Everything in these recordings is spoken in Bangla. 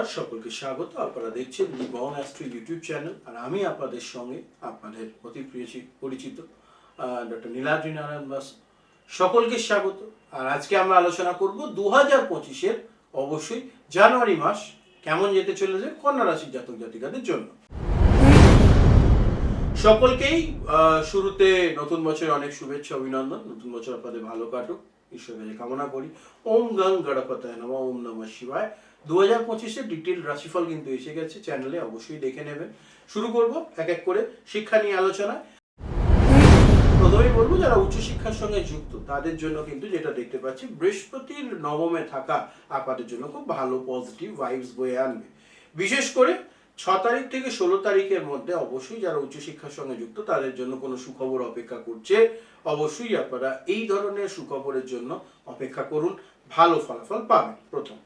নমস্কার, সকলকে স্বাগত। আপনারা দেখছেন দি বন অ্যাস্ট্রি ইউটিউব চ্যানেল আর আমি আপনাদের সঙ্গে আপনাদের অতি প্রিয় পরিচিত ডক্টর নীলাদ্রি নারায়ণ দাস। সকলকে স্বাগত। আর আজকে আমরা আলোচনা করব দু হাজার পঁচিশের অবশ্যই জানুয়ারি মাস কেমন যেতে চলেছে কন্যা রাশির জাতক জাতিকাদের জন্য। সকলকেই শুরুতে নতুন বছরের অনেক শুভেচ্ছা, অভিনন্দন। নতুন বছর আপনাদের ভালো কাটুক। ঈশ্বরের কামনা করি। ওম গং গণপতায় নম, ওম নমঃ শিবায়। দু হাজার ডিটেল রাশিফল কিন্তু এসে গেছে চ্যানেলে, অবশ্যই দেখে নেবেন। শুরু করব এক এক করে শিক্ষা নিয়ে প্রথমেই বলব, যারা উচ্চশিক্ষার সঙ্গে যুক্ত, তাদের জন্য কিন্তু যেটা দেখতে পাচ্ছি, বৃহস্পতির নবমে থাকা জন্য খুব ভালো পজিটিভ ভাইবস বয়ে আনবে। বিশেষ করে ছ তারিখ থেকে ষোলো তারিখের মধ্যে অবশ্যই যারা উচ্চশিক্ষার সঙ্গে যুক্ত, তাদের জন্য কোনো সুখবর অপেক্ষা করছে। অবশ্যই আপনারা এই ধরনের সুখবরের জন্য অপেক্ষা করুন, ভালো ফলাফল পাবেন। প্রথম।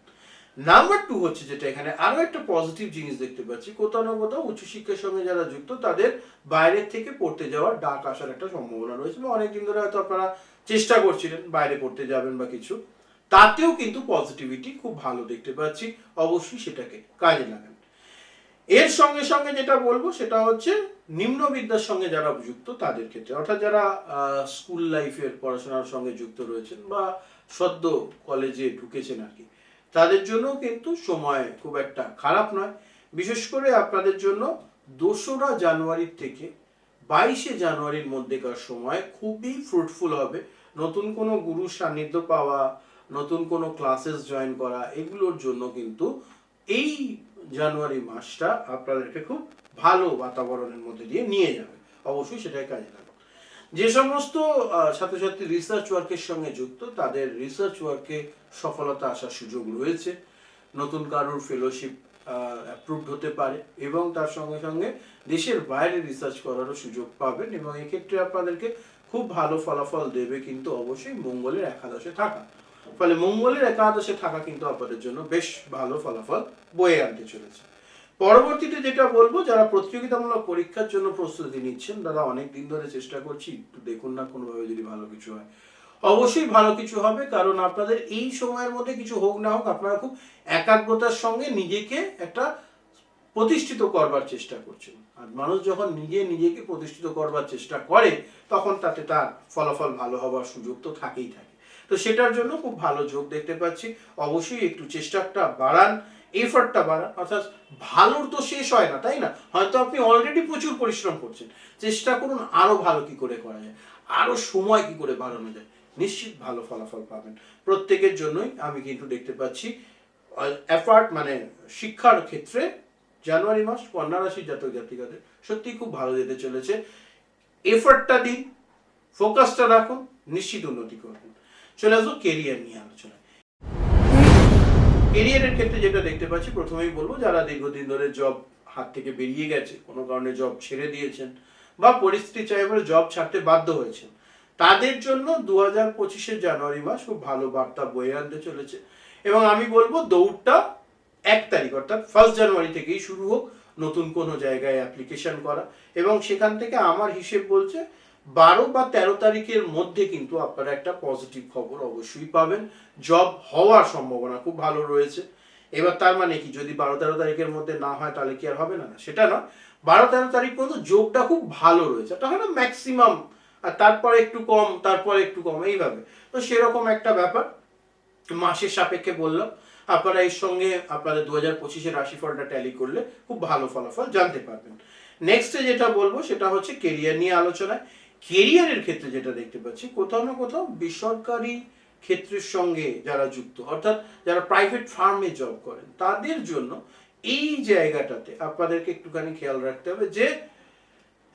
নাম্বার টু হচ্ছে যেটা, এখানে আরও একটা পজিটিভ জিনিস দেখতে পাচ্ছি কোথাও না কোথাও উচ্চশিক্ষার সঙ্গে যারা যুক্ত, তাদের বাইরের থেকে পড়তে যাওয়ার ডাক আসার একটা সম্ভাবনা রয়েছে বা অনেকদিন ধরে হয়তো আপনারা চেষ্টা করছিলেন বাইরে পড়তে যাবেন বা কিছু। তাতেও কিন্তু পজিটিভিটি খুব ভালো দেখতে পাচ্ছি, অবশ্যই সেটাকে কাজে লাগান। এর সঙ্গে সঙ্গে যেটা বলব, সেটা হচ্ছে নিম্ন বিদ্যার সঙ্গে যারা যুক্ত, তাদের ক্ষেত্রে, অর্থাৎ যারা স্কুল লাইফের পড়াশোনার সঙ্গে যুক্ত রয়েছেন বা সদ্য কলেজে ঢুকেছেন আর কি তাদের জন্য কিন্তু সময় খুব একটা খারাপ নয়। বিশেষ করে আপনাদের জন্য দোসরা জানুয়ারির থেকে বাইশে জানুয়ারির মধ্যেকার সময় খুবই ফ্রুটফুল হবে। নতুন কোনো গুরু সান্নিধ্য পাওয়া, নতুন কোনো ক্লাসেস জয়েন করা, এগুলোর জন্য কিন্তু এই জানুয়ারি মাসটা আপনাদেরকে খুব ভালো বাতাবরণের মধ্যে দিয়ে নিয়ে যাবে। অবশ্যই সেটাই কাজে লাগবে। যে সমস্ত ছাত্রছাত্রী রিসার্চ ওয়ার্কের সঙ্গে যুক্ত, তাদের রিসার্চ ওয়ার্কে সফলতা আসার সুযোগ রয়েছে। নতুন কারোর ফেলোশিপ অ্যাপ্রুভড হতে পারে এবং তার সঙ্গে সঙ্গে দেশের বাইরে রিসার্চ করারও সুযোগ পাবেন এবং এক্ষেত্রে আপনাদেরকে খুব ভালো ফলাফল দেবে কিন্তু অবশ্যই মঙ্গলের একাদশে থাকা। ফলে মঙ্গলের একাদশে থাকা কিন্তু আপনাদের জন্য বেশ ভালো ফলাফল বয়ে আনতে চলেছে। পরবর্তীতে যেটা বলব, যারা প্রতিযোগিতামূলক পরীক্ষার জন্য প্রস্তুতি নিচ্ছেন, দাদা অনেক দিন ধরে চেষ্টা করছি, একটু দেখুন না কোনোভাবে যদি ভালো কিছু হয়। অবশ্যই ভালো কিছু হবে, কারণ আপনাদের এই সময়ের মধ্যে কিছু হোক না হোক, আপনারা খুব একাগ্রতার সঙ্গে নিজেকে একটা প্রতিষ্ঠিত করবার চেষ্টা করছেন। আর মানুষ যখন নিজে নিজেকে প্রতিষ্ঠিত করবার চেষ্টা করে, তখন তাতে তার ফলাফল ভালো হবার সুযোগ তো থাকেই থাকে। তো সেটার জন্য খুব ভালো যোগ দেখতে পাচ্ছি। অবশ্যই একটু চেষ্টাটা বাড়ান এফার্টটা বাড়ান, অর্থাৎ ভালোর তো শেষ হয় না, তাই না? হয়তো আপনি অলরেডি প্রচুর পরিশ্রম করছেন। চেষ্টা করুন আরও ভালো কি করে করা যায়, আরও সময় কি করে বাড়ানো যায়। নিশ্চিত ভালো ফলাফল পাবেন। প্রত্যেকের জন্যই আমি কিন্তু দেখতে পাচ্ছি এফার্ট মানে শিক্ষার ক্ষেত্রে জানুয়ারি মাস কন্যা রাশির জাতক জাতিকাদের সত্যি খুব ভালো যেতে চলেছে। এফার্টটা দিন ফোকাসটা রাখুন, নিশ্চিত উন্নতি করবেন চলে আসব কেরিয়ার নিয়ে আলোচনা কেরিয়ারের ক্ষেত্রে যেটা দেখতে পাচ্ছি, প্রথমেই বলব যারা দীর্ঘদিন ধরে জব হাত থেকে বেরিয়ে গেছে, কোনো কারণে জব ছেড়ে দিয়েছেন বা পরিস্থিতি চাই বলে জব ছাড়তে বাধ্য হয়েছেন, তাদের জন্য দু হাজার পঁচিশে জানুয়ারি মাস খুব ভালো বার্তা বয়ে আনতে চলেছে। এবং আমি বলব দৌড়টা এক তারিখ, অর্থাৎ ফার্স্ট জানুয়ারি থেকেই শুরু হোক, নতুন কোনো জায়গায় অ্যাপ্লিকেশন করা। এবং সেখান থেকে আমার হিসেব বলছে বারো বা তেরো তারিখের মধ্যে কিন্তু আপনারা একটা পজিটিভ খবর অবশ্যই পাবেন। জব হওয়ার সম্ভাবনা খুব ভালো রয়েছে। এবার তার মানে কি? যদি বারো তেরো তারিখের মধ্যে না হয়, তাহলে কি আর হবে না? সেটা নয়। বারো তেরো তারিখ পর্যন্ত যোগটা খুব ভালো রয়েছে। এটা না ম্যাক্সিমাম আর তারপরে একটু কম, তারপরে একটু কম, এইভাবে। তো সেরকম একটা ব্যাপার। মাসের সাপেক্ষে বললাম, আপনারা এর সঙ্গে আপনাদের দু হাজার পঁচিশের রাশিফলটা ট্যালি করলে খুব ভালো ফলাফল জানতে পারবেন। নেক্সটে যেটা বলব, সেটা হচ্ছে কেরিয়ার নিয়ে আলোচনায়। কেরিয়ারের ক্ষেত্রে যেটা দেখতে পাচ্ছি, কোথাও না কোথাও বেসরকারি ক্ষেত্রের সঙ্গে যারা যুক্ত, অর্থাৎ যারা প্রাইভেট ফার্মে জব করেন, তাদের জন্য এই জায়গাটাতে আপনাদেরকে একটুখানি খেয়াল রাখতে হবে যে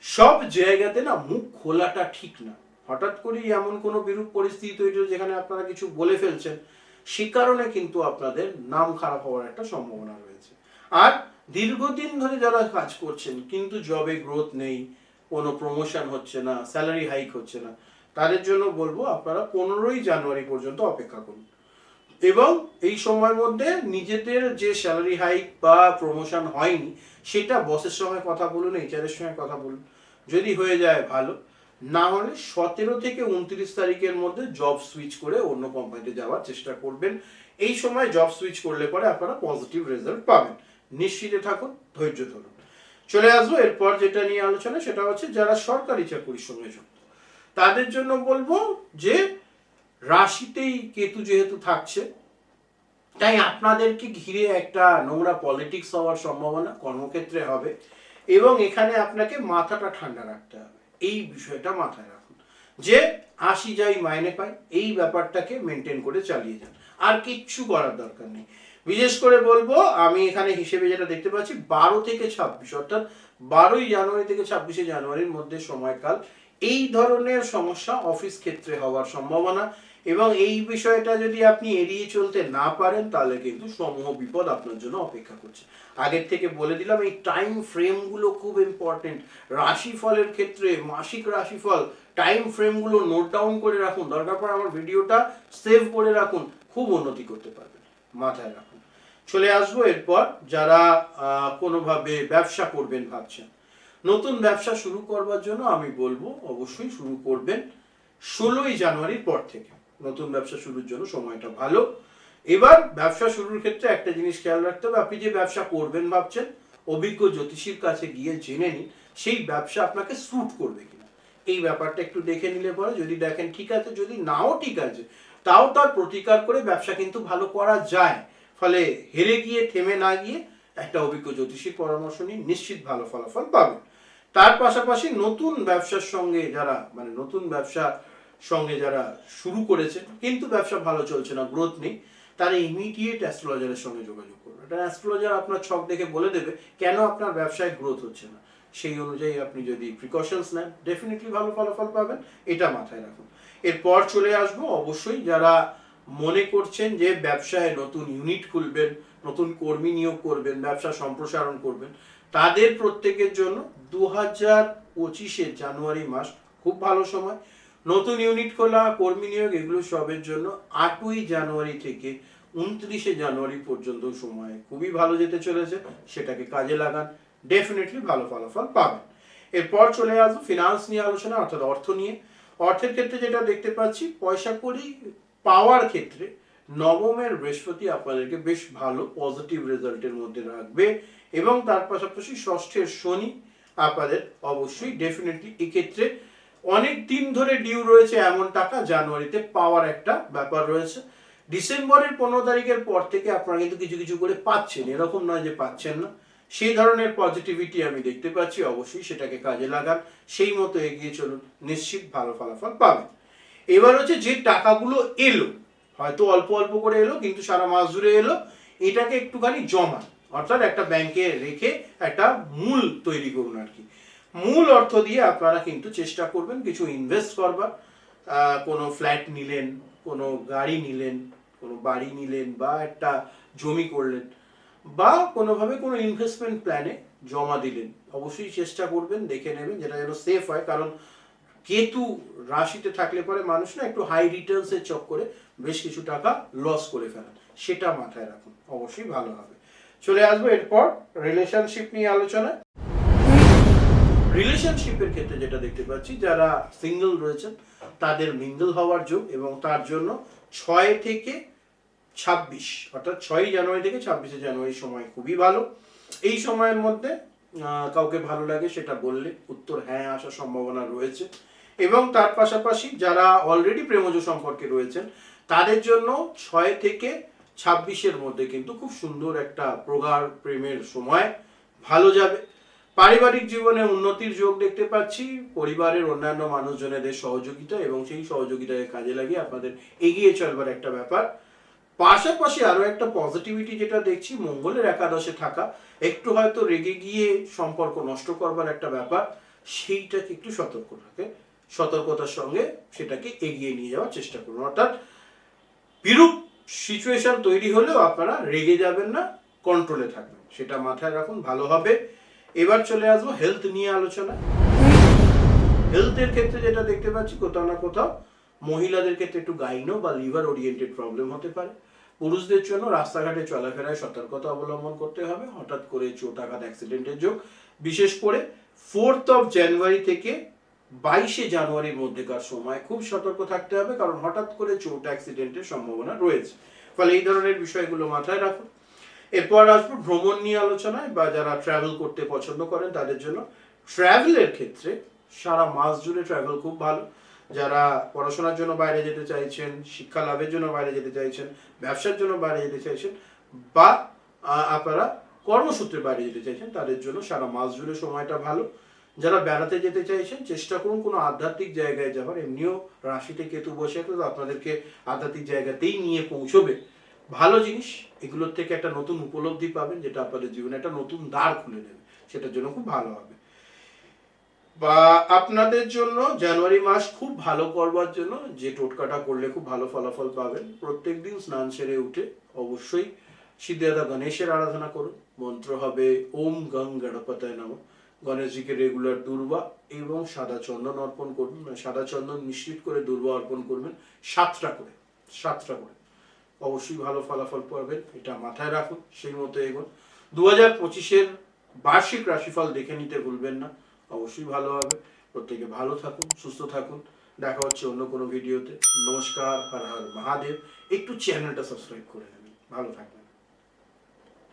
সব জায়গাতে না মুখ খোলাটা ঠিক না। হঠাৎ করেই এমন কোনো বিরূপ পরিস্থিতি তৈরি যেখানে আপনারা কিছু বলে ফেলছেন, সে কারণে কিন্তু আপনাদের নাম খারাপ হওয়ার একটা সম্ভাবনা রয়েছে। আর দীর্ঘদিন ধরে যারা কাজ করছেন, কিন্তু জবে গ্রোথ নেই কোনো প্রমোশন হচ্ছে না স্যালারি হাইক হচ্ছে না। তাদের জন্য বলব আপনারা পনেরোই জানুয়ারি পর্যন্ত অপেক্ষা করুন। এবং এই সময়ের মধ্যে নিজেদের যে স্যালারি হাইক বা প্রমোশন হয়নি, সেটা বসের সঙ্গে কথা বলুন এইচআরের সঙ্গে কথা বলুন, যদি হয়ে যায় ভালো। না হলে সতেরো থেকে উনত্রিশ তারিখের মধ্যে জব সুইচ করে অন্য কোম্পানিতে যাওয়ার চেষ্টা করবেন। এই সময় জব সুইচ করলে পরে আপনারা পজিটিভ রেজাল্ট পাবেন। নিশ্চিতে থাকুন, ধৈর্য ধরুন। চলে আসব। এরপর যেটা নিয়ে আলোচনা, সেটা হচ্ছে যারা সরকারি চাকরির সঙ্গে যুক্ত। তাদের জন্য বলব যে, রাশিতেই কেতু যেহেতু থাকছে, তাই আপনাদেরকে ঘিরে একটা নোংরা পলিটিক্স হওয়ার সম্ভাবনা কর্মক্ষেত্রে হবে এবং এখানে আপনাকে মাথাটা ঠান্ডা রাখতে হবে। এই বিষয়টা মাথায় রাখুন যে, আসি যাই মাইনে পাই, এই ব্যাপারটাকে মেনটেন করে চালিয়ে যান। আর কিচ্ছু করার দরকার নেই। বিশেষ করে বলব, আমি এখানে হিসেবে যেটা দেখতে পাচ্ছি, বারো থেকে ছাব্বিশ, অর্থাৎ বারোই জানুয়ারি থেকে ছাব্বিশে জানুয়ারির মধ্যে সময়কাল। এই ধরনের সমস্যা অফিস ক্ষেত্রে হওয়ার সম্ভাবনা এবং এই বিষয়টা যদি আপনি এড়িয়ে চলতে না পারেন, তাহলে কিন্তু সমূহ বিপদ আপনার জন্য অপেক্ষা করছে। আগের থেকে বলে দিলাম, এই টাইম ফ্রেমগুলো খুব ইম্পর্টেন্ট রাশিফলের ক্ষেত্রে, মাসিক রাশিফল টাইম ফ্রেমগুলো নোট ডাউন করে রাখুন। দরকার পড়ে আমার ভিডিওটা সেভ করে রাখুন। খুব উন্নতি করতে পারবেন। মাথায় রাখুন। চলে আসব। এরপর যারা কোনোভাবে ব্যবসা করবেন ভাবছেন, নতুন ব্যবসা শুরু করবার জন্য আমি বলব, অবশ্যই শুরু করবেন ষোলোই জানুয়ারির পর থেকে। নতুন ব্যবসা শুরুর জন্য সময়টা ভালো। এবার ব্যবসা শুরুর ক্ষেত্রে একটা জিনিস খেয়াল রাখতে হবে, আপনি যে ব্যবসা করবেন ভাবছেন, অভিজ্ঞ জ্যোতিষীর কাছে গিয়ে জেনে নিন, সেই ব্যবসা আপনাকে স্যুট করবে কিনা। এই ব্যাপারটা একটু দেখে নিলে পরে যদি দেখেন ঠিক আছে, যদি নাও ঠিক আছে, তাও তার প্রতিকার করে ব্যবসা কিন্তু ভালো করা যায়। ফলে হেরে গিয়ে, থেমে না গিয়ে একটা অভিজ্ঞ জ্যোতিষীর পরামর্শ নিয়ে নিশ্চিত ভালো ফলাফল পাবেন। তার পাশাপাশি নতুন ব্যবসার সঙ্গে যারা মানে নতুন ব্যবসা সঙ্গে যারা শুরু করেছে কিন্তু ব্যবসা ভালো চলছে না গ্রোথ নেই, তারা ইমিডিয়েট অ্যাস্ট্রোলজারের সঙ্গে যোগাযোগ করবে একটা অ্যাস্ট্রোলজার আপনার ছক দেখে বলে দেবে কেন আপনার ব্যবসায় গ্রোথ হচ্ছে না। সেই অনুযায়ী আপনি যদি প্রিকশনস নেন ডেফিনেটলি ভালো ফলাফল পাবেন, এটা মাথায় রাখুন। এরপর চলে আসব অবশ্যই যারা মনে করছেন যে ব্যবসায় নতুন ইউনিট খুলবেন, নতুন কর্মী নিয়োগ করবেন, ব্যবসা সম্প্রসারণ করবেন, তাদের প্রত্যেকের জন্য দু হাজার পঁচিশের জানুয়ারি মাস খুব ভালো সময়। নতুন ইউনিট খোলা, কর্মী নিয়োগ, এগুলো সবের জন্য আটই জানুয়ারি থেকে উনত্রিশে জানুয়ারি পর্যন্ত সময় খুবই ভালো যেতে চলেছে, সেটাকে কাজে লাগান ডেফিনেটলি ভালো ফলাফল পাবেন। এরপর চলে আসব ফিনান্স নিয়ে আলোচনা, অর্থাৎ অর্থ নিয়ে। অর্থের ক্ষেত্রে যেটা দেখতে পাচ্ছি, পয়সা করি পাওয়ার ক্ষেত্রে নবমের বৃহস্পতি আপনাদেরকে বেশ ভালো পজিটিভ রেজাল্টের মধ্যে রাখবে এবং তার পাশাপাশি ষষ্ঠের শনি আপনাদের অবশ্যই ডেফিনেটলি এক্ষেত্রে অনেক দিন ধরে ডিউ রয়েছে এমন টাকা, জানুয়ারিতে পাওয়ার একটা ব্যাপার রয়েছে। ডিসেম্বরের পনেরো তারিখের পর থেকে আপনারা কিন্তু কিছু কিছু করে পাচ্ছেন, এরকম নয় যে পাচ্ছেন না। সেই ধরনের পজিটিভিটি আমি দেখতে পাচ্ছি, অবশ্যই সেটাকে কাজে লাগান। সেই মতো এগিয়ে চলুন, নিশ্চিত ভালো ফলাফল পাবেন। এবার হচ্ছে যে টাকাগুলো এলো, হয়তো অল্প অল্প করে এলো, কিন্তু সারা মাস জুড়ে এলো, এটাকে একটুখানি জমা, অর্থাৎ একটা ব্যাংকে রেখে একটা মূল তৈরি করুন আর কি। মূল অর্থ দিয়ে আপনারা কিন্তু চেষ্টা করবেন কিছু ইনভেস্ট করবার কোনো ফ্ল্যাট নিলেন, কোনো গাড়ি নিলেন, কোনো বাড়ি নিলেন বা একটা জমি করলেন, বা কোনোভাবে কোনো ইনভেস্টমেন্ট প্ল্যানে জমা দিলেন। অবশ্যই চেষ্টা করবেন, দেখে নেবেন যেটা যেন সেফ হয়, কারণ কেতু রাশিতে থাকলে পরে মানুষ না একটু হাই রিটার্নস এর চক্করে বেশ কিছু টাকা লস করে ফেলেন। সেটা মাথায় রাখুন, অবশ্যই ভালো হবে। চলে আসব এরপর রিলেশনশিপ নিয়ে আলোচনা রিলেশনশিপের ক্ষেত্রে যেটা দেখতে পাচ্ছি, যারা সিঙ্গেল রয়েছেন, তাদের মিঙ্গল হওয়ার যোগ এবং তার জন্য ছয় থেকে ছাব্বিশ, অর্থাৎ ছয়ই জানুয়ারি থেকে ছাব্বিশে জানুয়ারি সময় খুবই ভালো। এই সময়ের মধ্যে কাউকে ভালো লাগে সেটা বললে উত্তর হ্যাঁ আসার সম্ভাবনা রয়েছে। এবং তার পাশাপাশি যারা অলরেডি প্রেমজ সম্পর্কে রয়েছেন, তাদের জন্য ছয় থেকে ছাব্বিশের মধ্যে কিন্তু খুব সুন্দর একটা প্রগাঢ় প্রেমের সময় ভালো যাবে। পারিবারিক জীবনে উন্নতির যোগ দেখতে পাচ্ছি, পরিবারের অন্যান্য মানুষজনেদের সহযোগিতা এবং সেই সহযোগিতাকে কাজে লাগিয়ে আপনাদের এগিয়ে চলবার একটা ব্যাপার। পাশাপাশি আরও একটা পজিটিভিটি যেটা দেখছি, মঙ্গলের একাদশে থাকা, একটু হয়তো রেগে গিয়ে সম্পর্ক নষ্ট করবার একটা ব্যাপার, সেইটাকে একটু সতর্ক থাকে সতর্কতার সঙ্গে সেটাকে এগিয়ে নিয়ে যাওয়ার চেষ্টা করুন। অর্থাৎ বিরূপ সিচুয়েশন তৈরি হলেও আপনারা রেগে যাবেন না কন্ট্রোলে থাকবেন। সেটা মাথায় রাখুন, ভালো হবে। এবার চলে আসব হেলথ নিয়ে আলোচনা। হেলথের ক্ষেত্রে যেটা দেখতে পাচ্ছি, কোথাও না কোথাও মহিলাদের ক্ষেত্রে একটু গাইনো বা লিভার ওরিয়েন্টেড প্রবলেম হতে পারে। পুরুষদের জন্য রাস্তাঘাটে চলাফেরায় সতর্কতা অবলম্বন করতে হবে। হঠাৎ করে চোটাঘাত অ্যাক্সিডেন্টের যোগ। বিশেষ করে ফোর্থ অফ জানুয়ারি থেকে বাইশে জানুয়ারির মধ্যেকার সময় খুব সতর্ক থাকতে হবে, কারণ হঠাৎ করে চোট অ্যাক্সিডেন্টের সম্ভাবনা রয়েছে। ফলে এই ধরনের বিষয়গুলো মাথায় রাখুন। এরপর আসব ভ্রমণ নিয়ে আলোচনায়, বা যারা ট্রাভেল করতে পছন্দ করেন তাদের জন্য। ট্রাভেলের ক্ষেত্রে সারা মাস জুড়ে ট্রাভেল খুব ভালো। যারা পড়াশোনার জন্য বাইরে যেতে চাইছেন, শিক্ষা লাভের জন্য বাইরে যেতে চাইছেন, ব্যবসার জন্য বাইরে যেতে চাইছেন, বা আপনারা কর্মসূত্রে বাইরে যেতে চাইছেন, তাদের জন্য সারা মাস জুড়ে সময়টা ভালো। যারা বেড়াতে যেতে চাইছেন, চেষ্টা করুন কোনো আধ্যাত্মিক জায়গায় যাবার এমনিও রাশিতে কেতু বসে আছে, তো আপনাদেরকে আধ্যাত্মিক জায়গাতেই নিয়ে পৌঁছবে। ভালো জিনিস, এগুলোর থেকে একটা নতুন উপলব্ধি পাবেন, যেটা আপনাদের জীবনে একটা নতুন দ্বার খুলে দেবে। সেটার জন্য খুব ভালো হবে। বা আপনাদের জন্য জানুয়ারি মাস খুব ভালো করবার জন্য যে টোটকাটা করলে খুব ভালো ফলাফল পাবেন। প্রত্যেকদিন স্নান সেরে উঠে অবশ্যই সিদ্ধাদা গণেশের আরাধনা করুন। মন্ত্র হবে, ওম গং গণপতায় নম। গণেশজিকে রেগুলার দুর্বা এবং সাদা চন্দন অর্পণ করুন মানে সাদা চন্দন মিশ্রিত করে দুর্বা অর্পণ করবেন, সাতটা করে সাতটা করে। অবশ্যই ভালো ফলাফল পাবেন, এটা মাথায় রাখুন, সেই মতো এগোন। দু হাজার পঁচিশের বার্ষিক রাশিফল দেখে নিতে ভুলবেন না, অবশ্যই ভালো হবে। প্রত্যেকে ভালো থাকুন, সুস্থ থাকুন। দেখা হচ্ছে অন্য কোনো ভিডিওতে। নমস্কার, হর হর মহাদেব। একটু চ্যানেলটা সাবস্ক্রাইব করে নেবেন। ভালো থাকবেন।